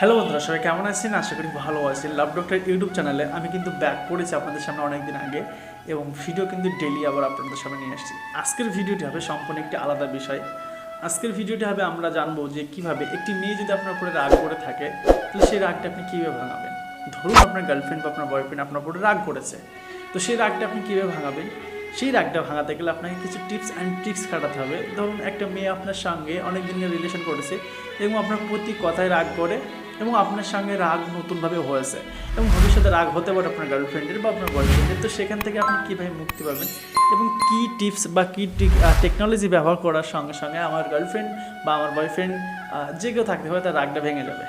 Hello বন্ধুরা, সবাই কেমন আছেন? আশা করি ভালো আছেন। লাভ ডক্টর ইউটিউব চ্যানেলে আমি কিন্তু ব্যাক করেছি আপনাদের সামনে অনেক দিন আগে এবং ভিডিও কিন্তু ডেলি আবার আপনাদের সামনে নিয়ে আসছি। আজকের ভিডিওটি হবে সম্পূর্ণ একটি আলাদা বিষয়। আজকের ভিডিওটি হবে আমরা জানব যে কীভাবে একটি মেয়ে যদি আপনার উপরে রাগ করে থাকে, তাহলে সেই রাগটা আপনি কীভাবে ভাঙাবেন? ধরুন আপনার গার্লফ্রেন্ড বা আপনার বয়ফ্রেন্ড আপনার উপরে রাগ করেছে। তো সেই রাগটা আপনি কীভাবে ভাঙাবেন? সেই রাগটা ভাঙাতে গেলে আপনাকে কিছু টিপস অ্যান্ড ট্রিক্স খাটাতে হবে। ধরুন একটা মেয়ে আপনার সঙ্গে অনেক দিনের রিলেশন করেছে এবং আপনার প্রতি কথায় রাগ করে এবং আপনার সঙ্গে রাগ নতুনভাবে হয়েছে। এবং ভবিষ্যতে রাগ হতে পারে আপনার গার্লফ্রেন্ডের বা আপনার বয়ফ্রেন্ডের তো সেখান থেকে আপনি কীভাবে মুক্তি পাবেন? এবং কী টিপস বা কী টেকনোলজি ব্যবহার করার সঙ্গে সঙ্গে আমার গার্লফ্রেন্ড বা আমার বয়ফ্রেন্ড যে কেউ থাকতে হবে তার রাগটা ভেঙে যাবে।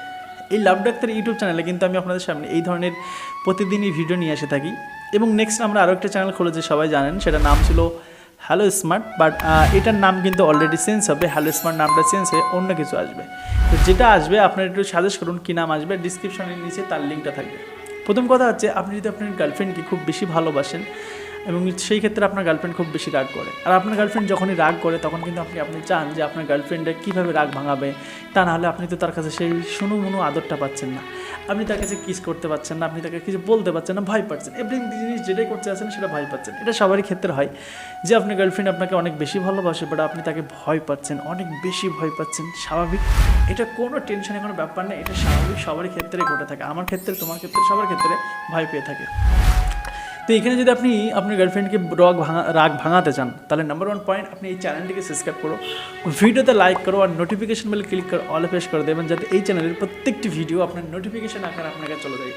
এই লাভ ডাক্তার ইউটিউব চ্যানেলে কিন্তু আমি আপনাদের সামনে এই ধরনের প্রতিদিনই ভিডিও নিয়ে এসে থাকি। এবং নেক্সট আমরা আরও একটা চ্যানেল খুলেছি, সবাই জানেন সেটা নাম ছিল হ্যালো স্মার্ট বাট এটার নাম কিন্তু অলরেডি চেঞ্জ হবে। হ্যালো স্মার্ট নামটা চেঞ্জ হয়ে অন্য কিছু আসবে। তো যেটা আসবে, আপনার একটু সাজেস্ট করুন কী নাম আসবে। ডিসক্রিপশনের নিচে তার লিঙ্কটা থাকবে। প্রথম কথা হচ্ছে, আপনি যদি আপনার গার্লফ্রেন্ডকে খুব বেশি ভালোবাসেন, এবং সেই ক্ষেত্রে আপনার গার্লফ্রেন্ড খুব বেশি রাগ করে। আর আপনার গার্লফ্রেন্ড যখনই রাগ করে, তখন কিন্তু আপনি আপনি চান যে আপনার গার্লফ্রেন্ডে কীভাবে রাগ ভাঙাবে। তা নাহলে আপনি তো তার কাছে সেই শুনু মুনু আদরটা পাচ্ছেন না। আপনি তার কাছে কিস করতে পারছেন না, আপনি তাকে কিছু বলতে পারছেন না, ভয় পাচ্ছেন। এভরি জিনিস যেটাই করতে আছেন সেটা ভয় পাচ্ছেন। এটা সবারই ক্ষেত্রে হয়। যে আপনার গার্লফ্রেন্ড আপনাকে অনেক বেশি ভালোবাসে বাট আপনি তাকে ভয় পাচ্ছেন, অনেক বেশি ভয় পাচ্ছেন, স্বাভাবিক। এটা কোনো টেনশনের কোনো ব্যাপার না, এটা স্বাভাবিক, সবারই ক্ষেত্রে ঘটে থাকে। আমার ক্ষেত্রে, তোমার ক্ষেত্রে, সবার ক্ষেত্রে ভয় পেয়ে থাকে। তো এখানে যদি আপনি আপনার গার্লফ্রেন্ডকে রাগ ভাঙা রাগ ভাঙাতে চান, তাহলে নাম্বার ওয়ান পয়েন্ট আপনি এই চ্যানেলটিকে সাবস্ক্রাইব করো। ভিডিওতে লাইক করো আর নোটিফিকেশন বেল ক্লিক করে অল প্রেস করে দেবেন যাতে এই চ্যানেলের প্রত্যেকটি ভিডিও আপনার নোটিফিকেশন আকারে আপনার কাছে চলে যায়।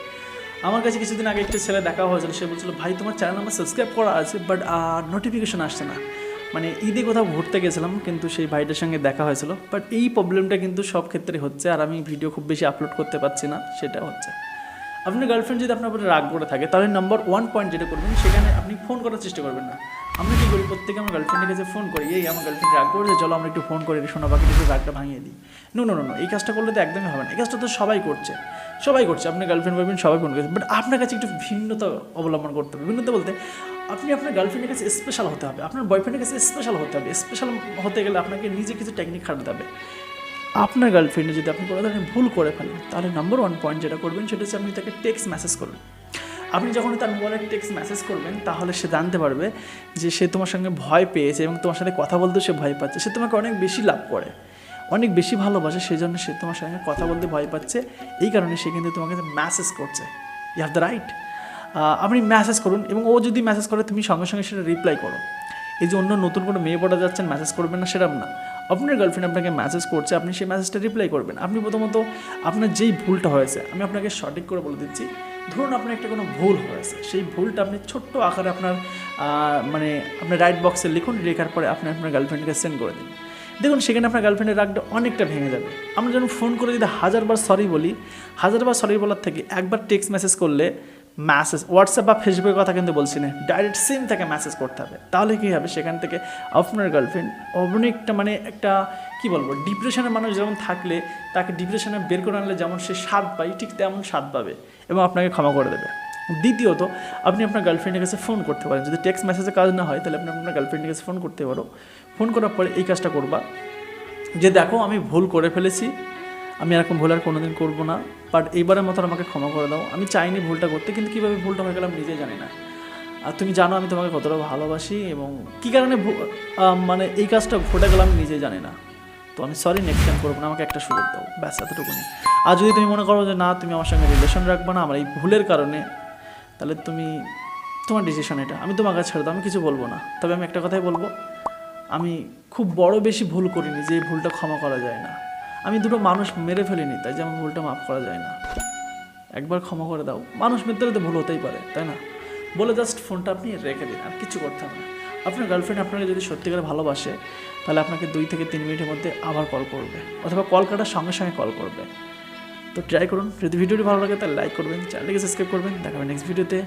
আমার কাছে কিছুদিন আগে একটা ছেলে দেখা হয়েছিল, সে বলছিল, ভাই, তোমার চ্যানেল আমার সাবস্ক্রাইব করা আছে বাট নোটিফিকেশন আসছে না। মানে ঈদে কোথাও ঘুরতে গেছিলাম, কিন্তু সেই ভাইটার সঙ্গে দেখা হয়েছিল বাট এই প্রবলেমটা কিন্তু সব ক্ষেত্রে হচ্ছে, আর আমি ভিডিও খুব বেশি আপলোড করতে পারছি না, সেটা হচ্ছে। আপনার গার্লফ্রেন্ড যদি আপনার উপরে রাগ করে থাকে, তাহলে নাম্বার ওয়ান পয়েন্ট যেটা করবেন, সেখানে আপনি ফোন করার চেষ্টা করবেন না। আমরা কী করি, প্রত্যেকে আমার গার্লফ্রেন্ডের কাছে ফোন করি, এই, আমার গার্লফ্রেন্ড রাগ করেছে, চলো আমরা একটু ফোন করে, শোনা বাকি একটু রাগটা ভাঙিয়ে দিই। নো নো নো এই কাজটা করলে তো একদমই হবে না। এই কাজটা তো সবাই করছে। সবাই করছে আপনার গার্লফ্রেন্ড বয়ফ্রেন্ড সবাই ফোন করছে। বাট আপনার কাছে একটু ভিন্নতা অবলম্বন করতে হবে। ভিন্নতা বলতে, আপনি আপনার গার্লফ্রেন্ডের কাছে স্পেশাল হতে হবে। আপনার বয়ফ্রেন্ডের কাছে স্পেশাল হতে হবে। স্পেশাল হতে গেলে আপনাকে নিজে কিছু টেকনিক খাটাতে হবে। আপনার গার্লফ্রেন্ডে যদি আপনি কোনো ধরনের ভুল করে ফেলেন, তাহলে নাম্বার ওয়ান পয়েন্ট যেটা করবেন, সেটা হচ্ছে আপনি তাকে টেক্সট মেসেজ করবেন আপনি যখন তার মোবাইলে টেক্সট মেসেজ করবেন, তাহলে সে জানতে পারবে যে সে তোমার সঙ্গে ভয় পেয়েছে এবং তোমার সাথে কথা বলতে সে ভয় পাচ্ছে। সে তোমাকে অনেক বেশি লাভ করে, অনেক বেশি ভালোবাসে সেই জন্য সে তোমার সঙ্গে কথা বলতে ভয় পাচ্ছে। এই কারণে সে কিন্তু তোমাকে মেসেজ করছে। ইউ হ্যাভ দ্য রাইট আপনি মেসেজ করুন এবং ও যদি মেসেজ করে, তুমি সঙ্গে সঙ্গে সেটা রিপ্লাই করো। এই যে অন্য নতুন কোনো মেয়ে পড়া যাচ্ছেন মেসেজ করবেন না সেরকম না। আপনার গার্লফ্রেন্ড আপনাকে মেসেজ করছে, আপনি সেই মেসেজটা রিপ্লাই করবেন। আপনি প্রথমত আপনার যেই ভুলটা হয়েছে, আমি আপনাকে সঠিক করে বলে দিচ্ছি। ধরুন আপনার একটা কোনো ভুল হয়েছে, সেই ভুলটা আপনি ছোট্ট আকারে আপনার মানে আপনার রাইট বক্সে লিখুন, লেখার পরে আপনি আপনার গার্লফ্রেন্ডকে সেন্ড করে দিন। দেখুন, সেখানে আপনার গার্লফ্রেন্ডের রাগটা অনেকটা ভেঙে যাবে। আমরা যখন ফোন করে যদি হাজারবার সরি বলি, হাজারবার সরি বলার থেকে একবার টেক্সট মেসেজ করলে মেসেজ হোয়াটসঅ্যাপ বা ফেসবুকের কথা কিন্তু বলছি না ডাইরেক্ট সেম থেকে মেসেজ করতে হবে। তাহলে কী হবে? সেখান থেকে আপনার গার্লফ্রেন্ড অনেকটা মানে একটা, কি বলব ডিপ্রেশনের মানুষ যেমন থাকলে, তাকে ডিপ্রেশনে বের করে আনলে যেমন সে স্বাদ পায়, ঠিক তেমন স্বাদ পাবে এবং আপনাকে ক্ষমা করে দেবে। দ্বিতীয়ত, আপনি আপনার গার্লফ্রেন্ডের কাছে ফোন করতে পারেন। যদি টেক্সট মেসেজে কাজ না হয়, তাহলে আপনি আপনার গার্লফ্রেন্ডের কাছে ফোন করতে পারো। ফোন করার পরে এই কাজটা করবা যে, দেখো, আমি ভুল করে ফেলেছি আমি এরকম ভুল আর কোনোদিন করব না। বাট এইবারের মতন আমাকে ক্ষমা করে দাও। আমি চাইনি ভুলটা করতে, কিন্তু কীভাবে ভুলটা হয়ে গেলাম নিজে জানি না। আর তুমি জানো আমি তোমাকে কতটা ভালোবাসি এবং কী কারণে মানে এই কাজটা ঘটে গেলাম নিজে জানি না। তো আমি সরি নেক্সট টাইম করব না, আমাকে একটা সুযোগ দাও। ব্যাস, এতটুকুনি। আর যদি তুমি মনে করো যে না, তুমি আমার সঙ্গে রিলেশন রাখবে না, আমার এই ভুলের কারণে, তাহলে তুমি তোমার ডিসিশন এটা। আমি তোমার কাছে ছেড়ে দাও, আমি কিছু বলব না। তবে আমি একটা কথাই বলব, আমি খুব বড় বেশি ভুল করিনি যে ভুলটা ক্ষমা করা যায় না। আমি দুটো মানুষ মেরে ফেলিনি, তাই যে আমার ভুলটা মাফ করা যায় না। একবার ক্ষমা করে দাও। মানুষ মিথ্যে তো ভুল হতেই পারে, তাই না? বলে জাস্ট ফোনটা আপনি রেখে দিন, আর কিছু করতে হবে না। আপনার গার্লফ্রেন্ড আপনাকে যদি সত্যিকারে ভালোবাসে, তাহলে আপনাকে দুই থেকে তিন মিনিটের মধ্যে আবার কল করবে, অথবা কল কাটার সঙ্গে সঙ্গে কল করবে। তো ট্রাই করুন। যদি ভিডিওটি ভালো লাগে, তাহলে লাইক করবেন চ্যানেলকে সাবস্ক্রাইব করবেন। দেখাবেন নেক্সট ভিডিওতে